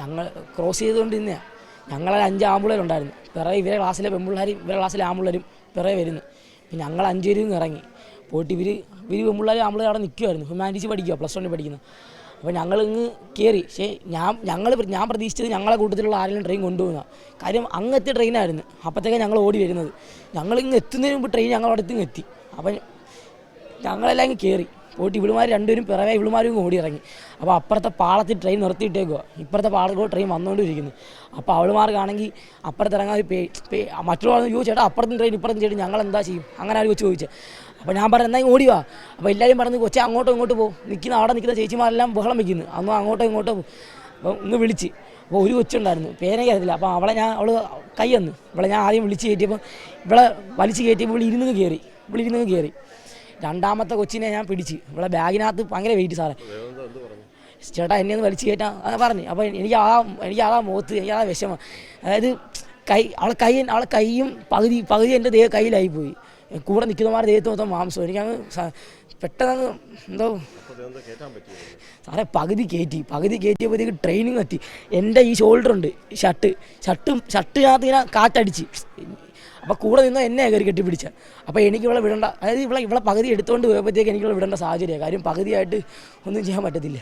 ഞങ്ങൾ ക്രോസ് ചെയ്തുകൊണ്ട് ഞങ്ങളൊരു ഞങ്ങളെ അഞ്ച് ഉണ്ടായിരുന്നു. പിറകെ ഇവരെ ക്ലാസ്സിലെ പെൺപിള്ളേരും ഇവരെ ക്ലാസ്സിലെ ആമ്പുള്ളേരും പിറകെ വരുന്നു. പിന്നെ ഞങ്ങൾ അഞ്ചുപേരും ഇറങ്ങി. പോയിട്ട് ഇവർ ഇവർ പെൺപിള്ളേരും ആമ്പുള്ളേർ അവിടെ നിൽക്കുമായിരുന്നു ഹ്യൂമാനിറ്റീസ് പഠിക്കുക പ്ലസ് വണ്ണിൽ പഠിക്കുന്നു അപ്പോൾ ഞങ്ങൾ ഇങ്ങ് കയറി പക്ഷേ ഞാൻ ഞങ്ങൾ ഞാൻ പ്രതീക്ഷിച്ചത് ഞങ്ങളെ കൂട്ടത്തിലുള്ള ആരെങ്കിലും ട്രെയിൻ കൊണ്ടുപോകുന്ന കാര്യം അങ്ങ് എത്തിയ ട്രെയിനായിരുന്നു അപ്പോഴത്തേക്കാണ് ഞങ്ങൾ ഓടി വരുന്നത്. ഞങ്ങൾ ഇങ്ങ് എത്തുന്നതിന് മുമ്പ് ട്രെയിൻ ഞങ്ങളവിടെ അടുത്ത് എത്തി. അപ്പം ഞങ്ങളെല്ലാം ഇങ്ങ് കയറി പോയിട്ട് ഇവിളുമാർ രണ്ടുപേരും പിറവേ ഇവിളുമാരും ഓടി ഇറങ്ങി അപ്പോൾ അപ്പുറത്തെ പാളത്തിൽ ട്രെയിൻ നിർത്തിയിട്ടേക്കുക ഇപ്പുറത്തെ പാളത്തിൽ ട്രെയിൻ വന്നുകൊണ്ടിരിക്കുന്നു അപ്പോൾ അവളുമാർക്കാണെങ്കിൽ അപ്പുറത്ത് ഇറങ്ങാൻ പേ പേ മറ്റുള്ള യോ അപ്പുറത്തും ട്രെയിൻ ഇപ്പുറത്തും ചേട്ടൻ ഞങ്ങൾ എന്താ ചെയ്യും? അങ്ങനെ ആ വെച്ച് ചോദിച്ചത് അപ്പോൾ ഞാൻ പറഞ്ഞു എന്നാൽ ഓടി വാ അപ്പോൾ എല്ലാവരും പറഞ്ഞ് കൊച്ചെ അങ്ങോട്ടും ഇങ്ങോട്ട് പോകും നിൽക്കുന്ന അവിടെ നിൽക്കുന്ന ചേച്ചിമാരെല്ലാം ബഹളം വയ്ക്കുന്നു അന്ന് അങ്ങോട്ടോ ഇങ്ങോട്ടോ പോകും അപ്പോൾ ഇങ്ങ് വിളിച്ച്. അപ്പോൾ ഒരു കൊച്ചുണ്ടായിരുന്നു. പേരെ അറിയത്തില്ല. അപ്പോൾ അവളെ ഞാൻ അവൾ കൈ തന്നു. ഇവളെ ഞാൻ ആദ്യം വിളിച്ച് കയറ്റിയപ്പോൾ ഇവളെ വലിച്ച് കയറ്റിയപ്പോൾ ഇവിടെ ഇരുന്ന് കയറി. ഇവിടെ ഇരുന്ന് കയറി. രണ്ടാമത്തെ കൊച്ചിനെ ഞാൻ പിടിച്ച്. ഇവിടെ ബാഗിനകത്ത് ഭയങ്കര വെയിറ്റ് സാറേ. ചേട്ടാ എന്നെ ഒന്ന് വലിച്ചു കയറ്റാൻ അത് പറഞ്ഞു. അപ്പോൾ എനിക്ക് ആ എനിക്ക് ആ മുഖത്ത് എനിക്ക് ആ വിഷമം. അതായത് കൈ അവളെ കൈ അവളെ കൈയും പകുതി പകുതി എന്റെ കയ്യിലായി പോയി കൂടെ നിൽക്കുന്നമാരുടെ ദേഹത്ത് മൊത്തം മാംസം. എനിക്കങ്ങ് പെട്ടെന്ന് എന്തോ സാറേ പകുതി കയറ്റി. പകുതി കയറ്റിയപ്പോഴത്തേക്ക് ട്രെയിനിങ് എത്തി. എന്റെ ഈ ഷോൾഡർ ഉണ്ട് ഷർട്ട് ഷർട്ടും ഷർട്ടിനകത്ത് ഇങ്ങനെ കാറ്റടിച്ച്. അപ്പോൾ കൂടെ നിന്ന് എന്നെ കയറി കെട്ടി പിടിച്ച അപ്പോൾ എനിക്ക് ഇവിടെ വിടേണ്ട. അതായത് ഇവിടെ ഇവിടെ പകുതി എടുത്തുകൊണ്ട് പോയപ്പോഴത്തേക്ക് എനിക്കിവിടെ വിടേണ്ട സാഹചര്യമാണ് കാര്യം പകുതിയായിട്ട് ഒന്നും ചെയ്യാൻ പറ്റത്തില്ല.